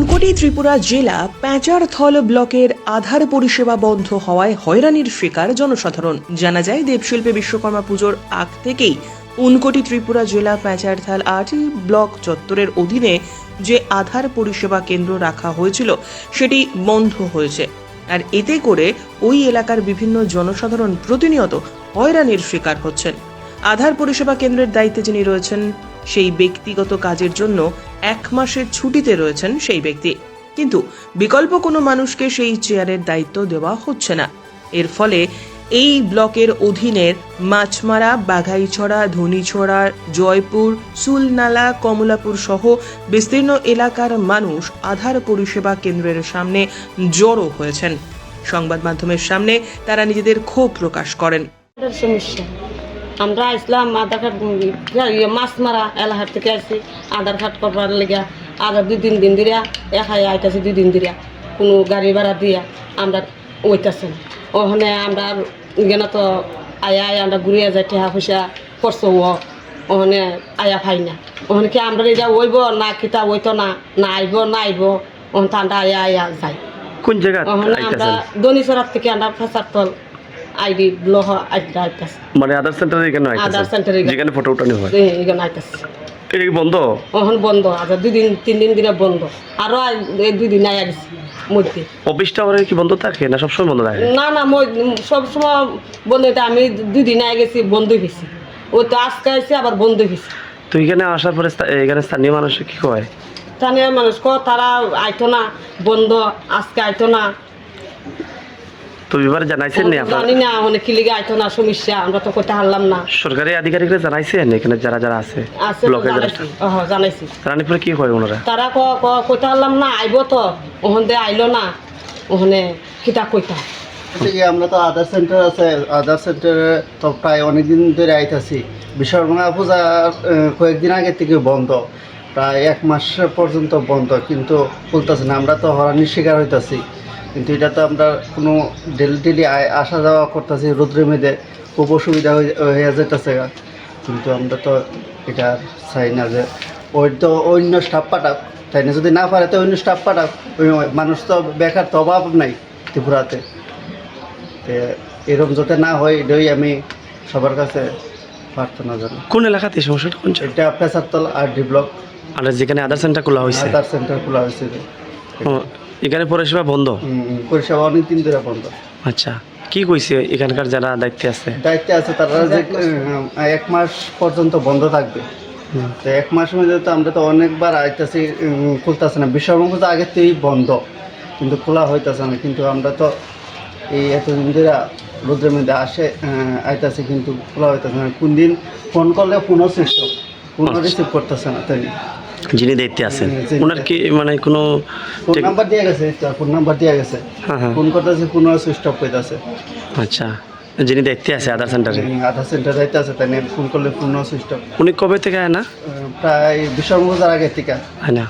উনকোটি ত্রিপুরা জেলা প্যাঁচারথল ব্লকের আধার পরিষেবা বন্ধ হওয়ায় হয়রানির শিকার জনসাধারণ। জানা যায়, দেবশিল্পী বিশ্বকর্মা পুজোর আগ থেকেই উনকোটি ত্রিপুরা জেলা প্যাঁচারথাল আটই ব্লক চত্বরের অধীনে যে আধার পরিষেবা কেন্দ্র রাখা হয়েছিল, সেটি বন্ধ হয়েছে। আর এতে করে ওই এলাকার বিভিন্ন জনসাধারণ প্রতিনিয়ত হয়রানির শিকার হচ্ছেন। আধার পরিষেবা কেন্দ্রের দায়িত্বে যিনি রয়েছেন সেই ব্যক্তিগত কাজের জন্য এক মাসের ছুটিতে রয়েছেন সেই ব্যক্তি। কিন্তু বিকল্প কোনো মানুষকে সেই চেয়ারের দায়িত্ব দেওয়া হচ্ছে না। এর ফলে এই ব্লকের অধীনের মাছমারা, বাঘাইছড়া, ধনীছড়া, জয়পুর সুলনালা কমলাপুর সহ বিস্তীর্ণ এলাকার মানুষ আধার পরিষেবা কেন্দ্রের সামনে জড়ো হয়েছেন। সংবাদ মাধ্যমের সামনে তারা নিজেদের ক্ষোভ প্রকাশ করেন। সমস্যা। আমরা আসলাম আধার কার্ড ইয়ে, মাছ মারা এলাহার থেকে আসছি আধার কার্ড করবার লেগে আধার দুই তিন দিন দিরা একাই আইতাছি দুই দিন দিরা কোনো গাড়ি ভাড়া দিয়া আমরা ওইতাছে। ওখানে আমরা গেলে তো আয়া আয়া আমরা ঘুরিয়ে যাই টেহা পয়সা করছ ও ওখানে আয়া পাই না। ওখানে কি আমরা এটা ওইব না কিতা ওইতো না না আইব না আইব। ওখানে তো আমরা আয়া আয়া যাই। কোন জায়গা ওখানে আমরা দনিসরাত থেকে আমরা ফেসার তল আইডি ব্লহ আইডা আইতাছি মানে আধার সেন্টারে এখানে আধার আইতেছে সেন্টারে যেখানে ফটো উঠানো হয়? এখানে আইতাছি। এটা কি বন্ধ? এখন বন্ধ আচ্ছা দুই দিন তিন দিন দিনে বন্ধ। আরও এই দুই দিন আয়া গেছি মধ্যে। অফিসটা ওরা কি বন্ধ থাকে না সবসময় বন্ধ থাকে? না না মই সব সময় বন্ধ আমি দুই দিন আগে গেছি বন্ধ হয়েছি ও তো আজকে আইসি আবার বন্ধ হয়েছে তো এখানে আসার পরে এখানে স্থানীয় মানুষ কি কয়? স্থানীয় মানুষ ক তারা আইতো না বন্ধ আজকে আইতো না। তো এবারে জানাইছেন নি আপনার? জানি না অনেক কিলিগে আইতো না সমস্যা আমরা তো করতে হারলাম না। সরকারি আধিকারিকরা জানাইছেন এখানে যারা যারা আছে ব্লকের যারা? জানাইছি ওহ, জানাইছি। রানীপুরে কি কয় ওনারা? তারা ক ক কইতে পারলাম না আইব তো ওখান দিয়ে আইলো না ওখানে কিতা কইতা। ঠিক আমরা তো আধার সেন্টার আছে আধার সেন্টারে তো প্রায় অনেক দিন ধরে আইতাছি। বিশ্বকর্মা পূজা কয়েকদিন আগে থেকে বন্ধ প্রায় এক মাস পর্যন্ত বন্ধ কিন্তু খুলতেছে না আমরা তো হরানির শিকার হইতাছি। কিন্তু এটা তো আমরা কোনো ডেলি ডেলি আসা যাওয়া করতেছি রোদ্রে মেয়েদের খুব অসুবিধা হয়ে যেতেছে কিন্তু আমরা তো এটা চাই না যে ওই তো অন্য স্টাফ পাঠাক। তাই না? যদি না পারে তো অন্য স্টাফ পাঠাক। ওই মানুষ তো বেকার তো অভাব নাই ত্রিপুরাতে। এরকম যাতে না হয় এটাই আমি সবার কাছে প্রার্থনা জানাই। কোন এলাকাতে সমস্যাটা কোন? এটা পেশারতল আর ডি ব্লক। আর যেখানে আধার সেন্টার খোলা হয়েছে। আধার সেন্টার খোলা হয়েছে। এখানে পরিষেবা বন্ধ? পরিষেবা অনেক দিন ধরে বন্ধ। আচ্ছা কি কইছে এখানকার যারা দায়িত্বে আছে? দায়িত্বে আছে তারা যে এক মাস পর্যন্ত বন্ধ থাকবে। তো এক মাসের মধ্যে তো আমরা তো অনেকবার আইতাছি খুলতেছে না। বিশ্বকর্মা তো আগের থেকেই বন্ধ কিন্তু খোলা হইতেছে না। কিন্তু আমরা তো এই এতদিন ধরে রোদ্রের মধ্যে আসে আইতাছি কিন্তু খোলা হইতেছে না। কোন দিন ফোন করলে ফোনও সুইচ ফোনও। রিসিভ করতেছে না তাই যিনি দায়িত্বে আছেন। ওনার কি মানে কোনো ফোন নাম্বার দিয়ে গেছে ফোন নাম্বার দিয়ে গেছে। হ্যাঁ হ্যাঁ। ফোন করতেছে ফোনও সুইচ অফ হইতেছে আচ্ছা যিনি দায়িত্বে আছে আধার সেন্টারে আধার সেন্টার দায়িত্বে আছে তাই ফোন করলে ফোন সুইচ অফ উনি কবে থেকে আয় না? প্রায় বিশ্বকর্মা আগে থেকে। হয় না।